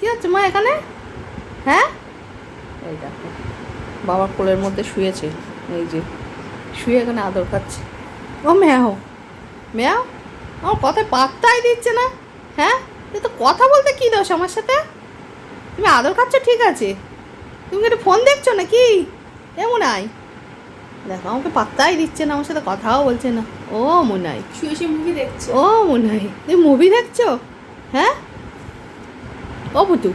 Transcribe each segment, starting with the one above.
কি হচ্ছে মা এখানে? হ্যাঁ? এই দেখো বাবার কোলের মধ্যে শুয়েছে। এই যে শুয়ে এখানে আদর খাচ্ছে। ও ম্যাও ম্যাও আমার কথায় পাত্তাই দিচ্ছে না। হ্যাঁ? তুই তো কথা বলতে কী দোষ আমার সাথে? তুমি আদর খাচ্ছ ঠিক আছে। তুমি কি একটু ফোন দেখছ নাকি? এমন আয়। দেখো আমাকে পাত্তাই দিচ্ছে না আমার সাথে কথাও বলছে না। ও মুনাই। শুয়ে শুয়ে মুভি দেখছ। ও মুনাই তুমি মুভি দেখছ? হ্যাঁ? ও বুতু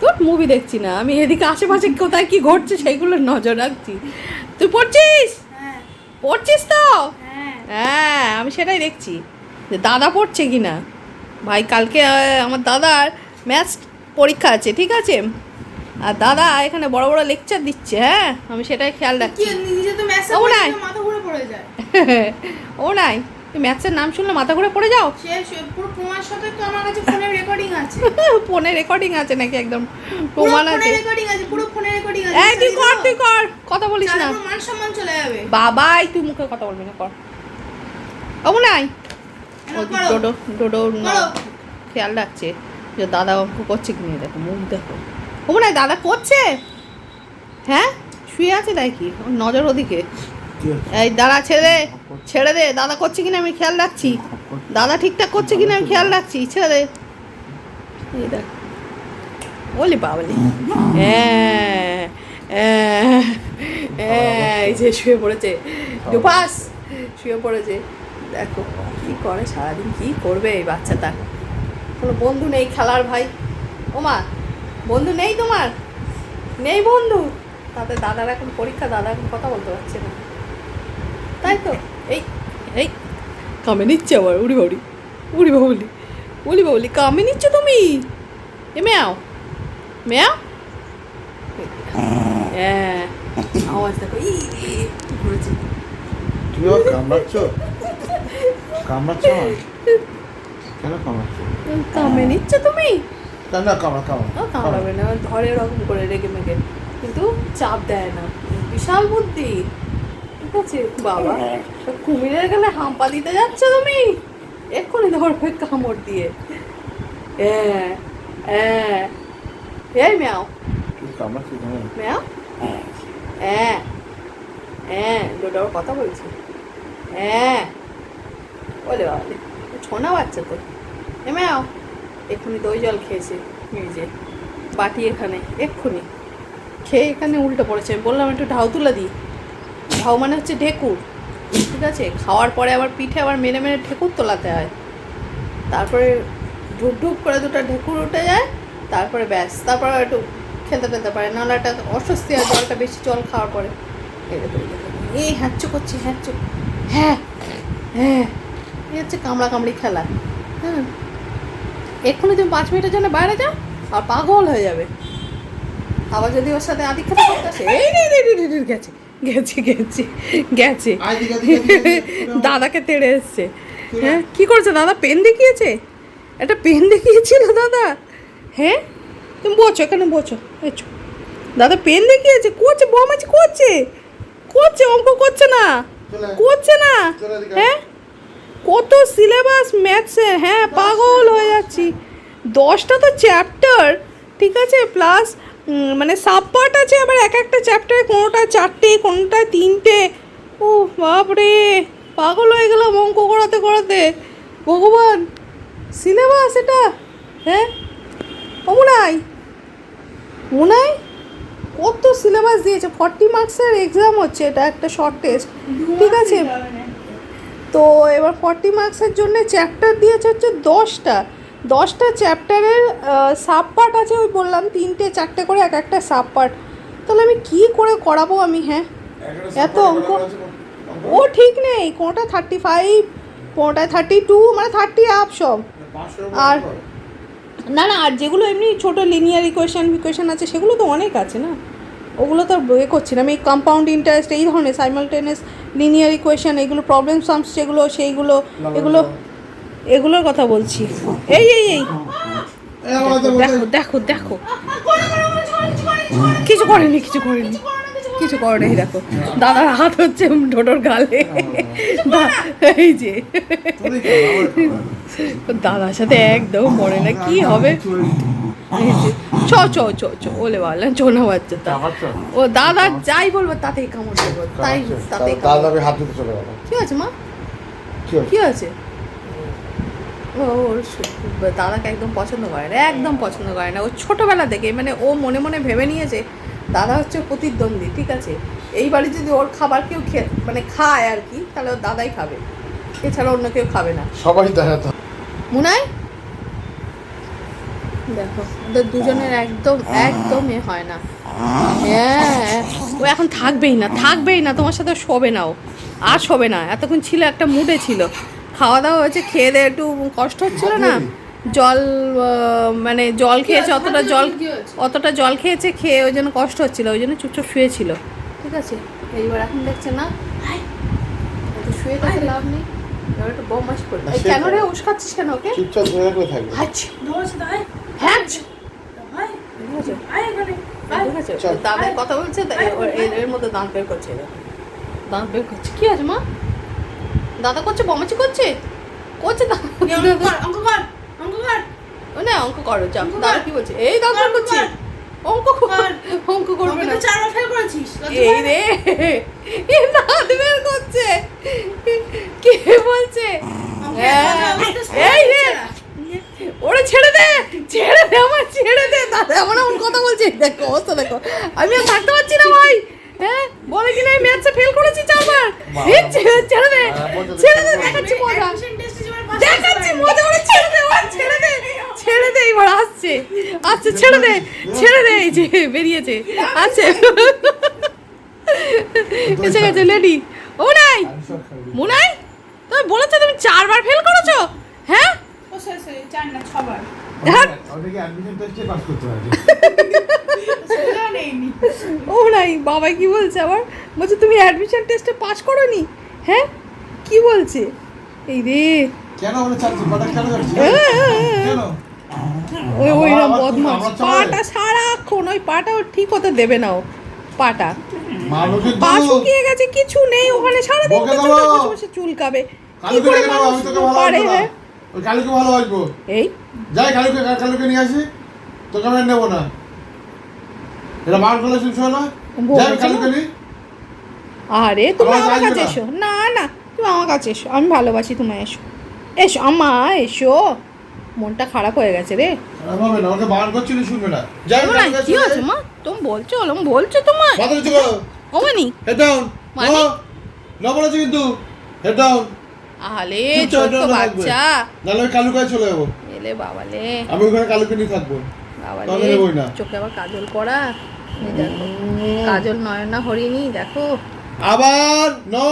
তোর মুভি দেখছি না। আমি এদিকে আশেপাশে কোথায় কি ঘটছে সেইগুলোর নজর রাখছি। তুই পড়ছিস? হ্যাঁ। পড়ছিস তো? হ্যাঁ। হ্যাঁ আমি সেটাই দেখছি। যে দাদা পড়ছে কি না? ভাই কালকে আমার দাদার ম্যাথস পরীক্ষা আছে ঠিক আছে? আর দাদা এখানে বড় বড় লেকচার দিচ্ছে হ্যাঁ? আমি সেটাই খেয়াল রাখছি। ও নাই। ও নাই। তুই ম্যাথসের নাম শুনলে মাথা ঘুরে পড়ে যাও? পুরো প্রমাণ সাথে তো আমার কাছে ফোনে রেকর্ডিং আছে। ফোনে রেকর্ডিং আছে নাকি একদম? পুরো প্রমাণ আছে। রেকর্ডিং আছে পুরো ফোনে রেকর্ডিং আছে এই তুই কর তুই কর। কথা বলিস না। মান সম্মান চলে যাবে। বাবাই তুই মুখে কথা বলবি না কর। ও নাই ডোডো ডোডো খেয়াল রাখছে যে দাদা অঙ্ক করছে কি নিয়ে? দেখো মুখ দেখো। ও মনে হয় দাদা করছে? হ্যাঁ? শুয়ে আছে তাই কি ওর নজর ওদিকে। এই দাঁড়া ছেড়ে ছেড়ে দে। দাদা করছে কিনা আমি খেয়াল রাখছি। দাদা ঠিকঠাক করছে কিনা আমি খেয়াল রাখছি। ছেড়ে দে। দেখ। বলি বাবলি। হ্যাঁ এই যে শুয়ে পড়েছে। দুপাস শুয়ে পড়েছে। দেখো, কি করে সারাদিন, কি করবে এই বাচ্চাটা? কোনো বন্ধু নেই খেলার ভাই। ওমা, বন্ধু নেই তোমার? নেই বন্ধু? তাদের দাদার এখন পরীক্ষা, দাদা এখন কথা বলতে পারছে না। তাই তো এই এই। কামে নিচ্ছে আবার উড়ি বাউরি উড়ি বাউলি উড়ি বাউলি কামে নিচ্ছ তুমি? এ ম্যাও ম্যাও। হ্যাঁ আওয়াজ দেখো ই ই, ঘুরেছে তুইও কামড়াচ্ছ? কামড়াচ্ছ কেন কামড়াচ্ছ? কামে নিচ্ছ তুমি? না না কামড়া কামড়া কামড়াবে না ধরে করে রেগে মেগে। কিন্তু চাপ দেয় না। বিশাল বুদ্ধি। ঠিক আছে? বাবা তো কুমিরের গেলে হাম্পা দিতে যাচ্ছ তুমি? এক্ষুনি ধরবে কামড় দিয়ে। হ্যাঁ হ্যাঁ। এই ম্যাও? ম্যাও? হ্যাঁ। হ্যাঁ দুটো কথা বলছি। হ্যাঁ। বলে বাবা ছোনা বাচ্চা তো। এ ম্যাও এক্ষুনি দই জল খেয়েছে যে বাটি এখানে এক্ষুনি। খেয়ে এখানে উল্টো পড়েছে। আমি বললাম একটু ঢাউ তুলে দিই। ঢাউ মানে হচ্ছে ঢেকুর ঠিক আছে খাওয়ার পরে আবার পিঠে আবার মেরে মেরে ঢেকুর তোলাতে হয় তারপরে ঢুক ঢুক করে দুটো ঢেকুর উঠে যায় তারপরে ব্যাস তারপরে একটু খেলতে টেলতে পারে নাহলে একটা অস্বস্তি হয় জলটা বেশি জল খাওয়ার পরে এই হ্যাঁচো করছি হ্যাঁচো হ্যাঁ হ্যাঁ এই হচ্ছে কামড়া কামড়ি খেলা হ্যাঁ এক্ষুনি তুমি পাঁচ মিনিটের জন্য বাইরে যাও আর পাগল হয়ে যাবে আবার যদি ওর সাথে আদি খেতে করতে আসে এই গেছে গেছে গেছে গেছে। দাদাকে তেড়ে এসছে। হ্যাঁ? কি করছে দাদা? পেন দেখিয়েছে? একটা পেন দেখিয়েছিল দাদা। হ্যাঁ? তুমি বোঝো এখানে বোঝো এছো দাদা পেন দেখিয়েছে? করছে বমাছি করছে। করছে অঙ্ক করছে না। করছে না। হ্যাঁ? কত সিলেবাস ম্যাথসে হ্যাঁ পাগল হয়ে যাচ্ছি। দশটা তো চ্যাপ্টার ঠিক আছে? প্লাস মানে সাব পার্ট আছে আবার এক একটা চ্যাপ্টারে কোনোটা চারটে কোনোটায় তিনটে। ও বাপরে পাগল হয়ে গেলাম অঙ্ক করাতে করাতে। ভগবান সিলেবাস এটা? হ্যাঁ? ও মুনাই মুনাই কত সিলেবাস দিয়েছে ফর্টি মার্কসের এক্সাম হচ্ছে এটা একটা শর্ট টেস্ট ঠিক আছে? তো এবার ফর্টি মার্কসের জন্য চ্যাপ্টার দিয়েছে হচ্ছে দশটা। দশটা চ্যাপ্টারের সাব পার্ট আছে ওই বললাম তিনটে চারটে করে এক একটা সাব পার্ট তাহলে আমি কি করে করাবো আমি হ্যাঁ? এত অঙ্ক? ও ঠিক নেই কোনোটা থার্টি ফাইভ কোনোটায় থার্টি টু মানে থার্টি আপ সব। আর- না না আর যেগুলো এমনি ছোটো লিনিয়ার ইকুয়েশন ইকুয়েশন আছে সেগুলো তো অনেক আছে না? ওগুলো তো আর এ করছি না আমি কম্পাউন্ড ইন্টারেস্ট এই ধরনের সাইমালটেনিয়াস লিনিয়ার ইকুয়েশন এগুলো প্রবলেম সামস যেগুলো সেইগুলো এগুলো এগুলোর কথা বলছি। এই এই এই। দেখো দেখো দেখো। কিছু করেনি কিছু করেনি। কিছু করেনি দেখো। দাদার হাত হচ্ছে ঢোটোর গালে। এই যে। দাদার সাথে একদম মরে না কি হবে? চ চ চ চ ওলে বললেন চোনা বাচ্চা তা। ও দাদা যাই বলব তাতেই কামড় দেবো। তাই তাতেই কামড় দাদা হাত চলে গেল। কি আছে মা? কি আছে? ওর দাদাকে একদম পছন্দ করে না একদম পছন্দ করে না। ও ছোটোবেলা থেকে মানে ও মনে মনে ভেবে নিয়েছে দাদা হচ্ছে প্রতিদ্বন্দ্বী ঠিক আছে? এই বাড়ি যদি ওর খাবার কেউ খে- মানে খায় আর কি তাহলে ওর দাদাই খাবে। এছাড়া অন্য কেউ খাবে না। সবাই তো। মুনাই? দেখো ওদের দুজনের একদম একদম এ হয় না। হ্যাঁ ও এখন থাকবেই না থাকবেই না তোমার সাথে শোবে না ও। আর শোবে না এতক্ষণ ছিল একটা মুডে ছিল। খাওয়া দাওয়া হয়েছে খেয়ে দিয়ে একটু কষ্ট হচ্ছিল না। জল মানে জল খেয়েছে অতটা জল অতটা জল খেয়েছে খেয়ে ওই জন্য কষ্ট হচ্ছিল ওই জন্য চুপচাপ শুয়েছিল। ঠিক আছে এইবার এখন দেখছে না। এত শুয়ে থাকে লাভ নেই। কেন রে কেন ওকে? চুপচাপ ধরে করে থাকবে। দাদার কথা বলছে ওর- এর- এর মধ্যে দাঁত বের করছে। দাঁত বের করছে। কি আছে মা? দাদা করছে বমাচি করছে? করছে দাদা অঙ্ক কর অঙ্ক কর ও না অঙ্ক করো চাপ। দাদা কি বলছে? এই কর, করছে। অঙ্ক কর। অঙ্ক করবে না। চারবার ফেল করেছিস এই রে এই দাঁত বের করছে। কে বলছে? হ্যাঁ। এই রে। ওরে ছেড়ে দে ছেড়ে দে আমার ছেড়ে দে। দাদা এমন কথা বলছে। দেখো অবস্থা দেখো। আমি আর থাকতে পারছি না ভাই। হ্যাঁ? বলে কিনা আমি ম্যাথসে ফেল করেছি চারবার এই ছেড়ে দে হ্যাঁ, ছেড়ে দে দেখাচ্ছি মজা। দেখাচ্ছি মজা করে ছেড়ে দে ওরে ছেড়ে দে ছেড়ে দে এবার আসছে। আসছে ছেড়ে দে ছেড়ে দে এই যে বেরিয়েছে। আসছে। এসে গেছে লেডি ও নাই মুনাই তুমি বলেছ তুমি চারবার ফেল করেছ? হ্যাঁ? ও চার না ছবার। হ্যাঁ। ওটাকে অ্যাডমিশন টেস্টে পাস করতে পারবে সোজা নেইনি। ও নাই বাবা কি বলছে আবার? বলছে তুমি অ্যাডমিশন টেস্টে পাস করোনি? হ্যাঁ কি বলছে? এই রে। কেন ওরা চাচ্ছে পাটা কেন যাচ্ছে। কেন? ওই ওই আবার- বদমাস? পাটা সারাক্ষণ ওই পাটা ওর ঠিক হতে দেবে না ও পাটা। মানুষের পা শুকিয়ে গেছে কিছু নেই ওখানে। সারাদিন বসে বসে চুলকাবে। কি করে আমি মানুষ পারে না। হ্যাঁ? ওই কালুকে ভালোবাসবো। এই? যাই কালুকে কালুকে নিয়ে আসি। তোকে আমি নেব না। এটা করলে শুনছো না? যাই আরে তুমি আমার কাছে এসো। না না তুমি আমার কাছে এসো। আমি ভালোবাসি তোমায় এসো। এসো আমা এসো। মনটা খারাপ হয়ে গেছে রে। খারাপ হবে না ওকে বার করছিলি শুনবে না। যাই না কি চলে মা? তুমি বলছো ওরম বলছো তোমার মাথা নিচু করো। ওমানি হেড ডাউন মানে? নো নো বলেছি কিন্তু। হেড ডাউন আলে চুপচাপ ছোট্ট এটা রাখবে। বাচ্চা। নাহলে আমি কালুকে চলে যাব। এলে বাবালে। আমি ওখানে থাকব। বাবালে। চোখে আবার কাজল করা কাজল নয়না হরিণী দেখো। আবার নো।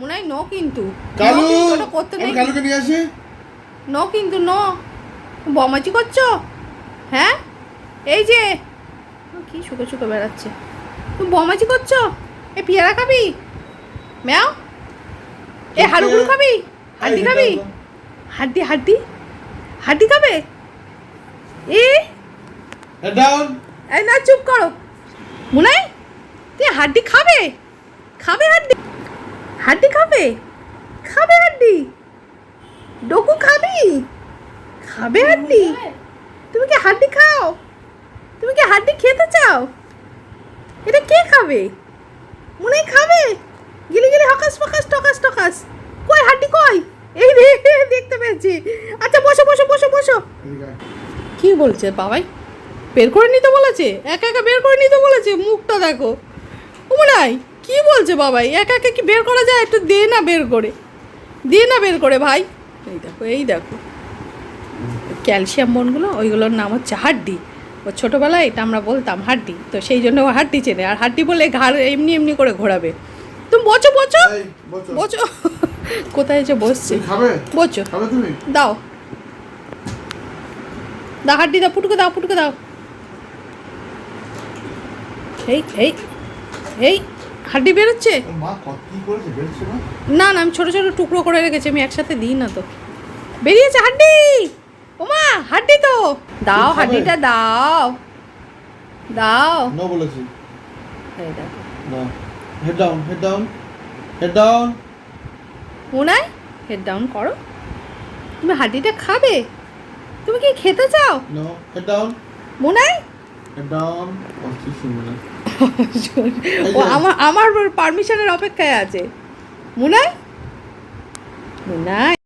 মনে হয় ন কিন্তু। কালু। করতে নেই। কালুকে নিয়ে আসি। ন কিন্তু ন। বমাচি করছ? হ্যাঁ? এই যে। কি শুকে শুকে বেড়াচ্ছে। তুমি বমাচি করছ? এ পেয়ারা খাবি? ম্যাও। এ হাড়ুগুলো খাবি? হাড্ডি খাবি? হাড্ডি হাড্ডি? হাড্ডি খাবে? এ হেড ডাউন এই না চুপ করো। মুনাই তুই হাড্ডি খাবে? খাবে হাড্ডি? হাড্ডি খাবে? খাবে হাড্ডি? ডকু খাবি? খাবে হাড্ডি? তুমি কি হাড্ডি খাও? তুমি কি হাড্ডি খেতে চাও? এটা কে খাবে? মনে খাবে? গিলি গিলি হকাস ফকাস টকাস টকাস। কই হাড্ডি কই? এই দেখতে পেয়েছি। আচ্ছা বসো বসো বসো বসো। কি বলছে বাবাই? বের করে নিতে বলেছে? একা একা বের করে নিতে বলেছে? মুখটা দেখো। উমরাই কি বলছে বাবাই? একা একা কি বের করা যায়? একটু দে না বের করে। দে না বের করে ভাই। এই দেখো এই দেখো। ক্যালসিয়াম বনগুলো ওইগুলোর নাম হচ্ছে হাড্ডি। ও ছোটোবেলায় এটা আমরা বলতাম হাড্ডি। তো সেই জন্য ও হাড্ডি চেনে। আর হাড্ডি বলে ঘাড় এমনি এমনি করে ঘোরাবে। তুমি বচো বচো। বচো কোথায় এসে বসছে? বচো দাও। দা হাড্ডি দাও পুটুকে দাও পুটুকে দাও। এই এই এই হাড্ডি বেরোচ্ছে? না? না আমি ছোটো ছোটো টুকরো করে রেখেছি আমি একসাথে দিই না তো। বেরিয়েছে হাড্ডি! ওমা হাড্ডি তো! দাও হাড্ডিটা দাও। দাও। নো বলেছি। এই দেখো। না head down head down head down মোনাই head down করো। তুমি হাড্ডিটা খাবে? তুমি কি খেতে চাও? নো হেড ডাউন মুনাই ও আমার আমার পারমিশনের অপেক্ষায় আছে। মুনাই? মুনাই?